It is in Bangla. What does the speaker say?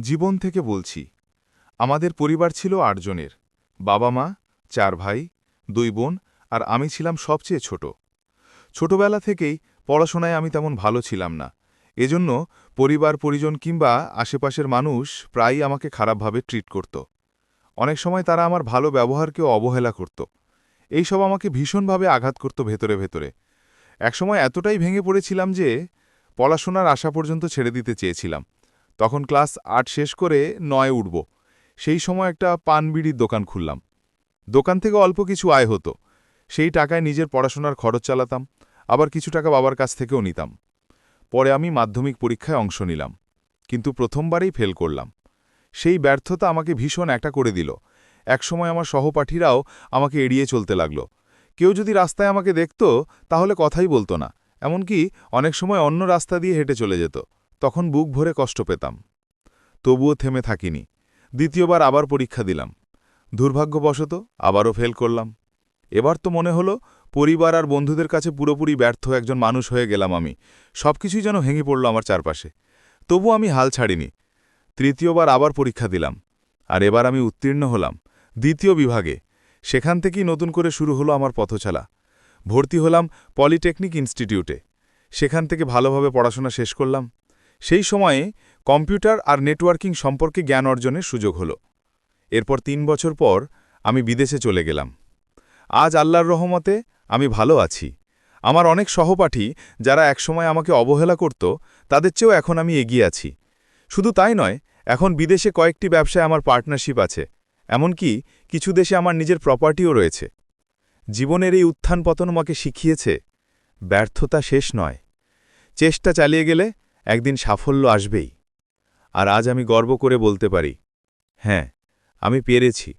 জীবন থেকে বলছি। আমাদের পরিবার ছিল আটজনের বাবা মা, চার ভাই, দুই বোন আর আমি ছিলাম সবচেয়ে ছোট। ছোটবেলা থেকেই পড়াশোনায় আমি তেমন ভালো ছিলাম না। এজন্য পরিবার, পরিজন কিংবা আশেপাশের মানুষ প্রায়ই আমাকে খারাপভাবে ট্রিট করত। অনেক সময় তারা আমার ভালো ব্যবহারকেও অবহেলা করত। এইসব আমাকে ভীষণভাবে আঘাত করত ভেতরে ভেতরে। একসময় এতটাই ভেঙে পড়েছিলাম যে পড়াশোনার আশা পর্যন্ত ছেড়ে দিতে চেয়েছিলাম। তখন ক্লাস আট শেষ করে নয় উঠব। সেই সময় একটা পানবিড়ির দোকান খুললাম। দোকান থেকে অল্প কিছু আয় হতো। সেই টাকায় নিজের পড়াশোনার খরচ চালাতাম, আবার কিছু টাকা বাবার কাছ থেকেও নিতাম। পরে আমি মাধ্যমিক পরীক্ষায় অংশ নিলাম, কিন্তু প্রথমবারেই ফেল করলাম। সেই ব্যর্থতা আমাকে ভীষণ একটা করে দিল। একসময় আমার সহপাঠীরাও আমাকে এড়িয়ে চলতে লাগল। কেউ যদি রাস্তায় আমাকে দেখত, তাহলে কথাই বলতো না, এমনকি অনেক সময় অন্য রাস্তা দিয়ে হেঁটে চলে যেত। তখন বুক ভরে কষ্ট পেতাম। তবুও থেমে থাকিনি। দ্বিতীয়বার আবার পরীক্ষা দিলাম। দুর্ভাগ্যবশত আবারও ফেল করলাম। এবার তো মনে হলো, পরিবার আর বন্ধুদের কাছে পুরোপুরি ব্যর্থ একজন মানুষ হয়ে গেলাম আমি। সবকিছুই যেন ভেঙে পড়ল আমার চারপাশে। তবু আমি হাল ছাড়িনি। তৃতীয়বার আবার পরীক্ষা দিলাম। আর এবার আমি উত্তীর্ণ হলাম দ্বিতীয় বিভাগে। সেখান থেকেই নতুন করে শুরু হলো আমার পথচলা। ভর্তি হলাম পলিটেকনিক ইনস্টিটিউটে। সেখান থেকে ভালোভাবে পড়াশোনা শেষ করলাম। সেই সময়ে কম্পিউটার আর নেটওয়ার্কিং সম্পর্কে জ্ঞান অর্জনের সুযোগ হলো। এরপর তিন বছর পর আমি বিদেশে চলে গেলাম। আজ আল্লাহর রহমতে আমি ভালো আছি। আমার অনেক সহপাঠী যারা একসময় আমাকে অবহেলা করত, তাদের চেয়েও এখন আমি এগিয়ে আছি। শুধু তাই নয়, এখন বিদেশে কয়েকটি ব্যবসায় আমার পার্টনারশিপ আছে, এমনকি কিছু দেশে আমার নিজের প্রপার্টিও রয়েছে। জীবনের এই উত্থান পতন আমাকে শিখিয়েছে, ব্যর্থতা শেষ নয়। চেষ্টা চালিয়ে গেলে একদিন সাফল্য আসবেই। আর আজ আমি গর্ব করে বলতে পারি হ্যাঁ আমি পেরেছি।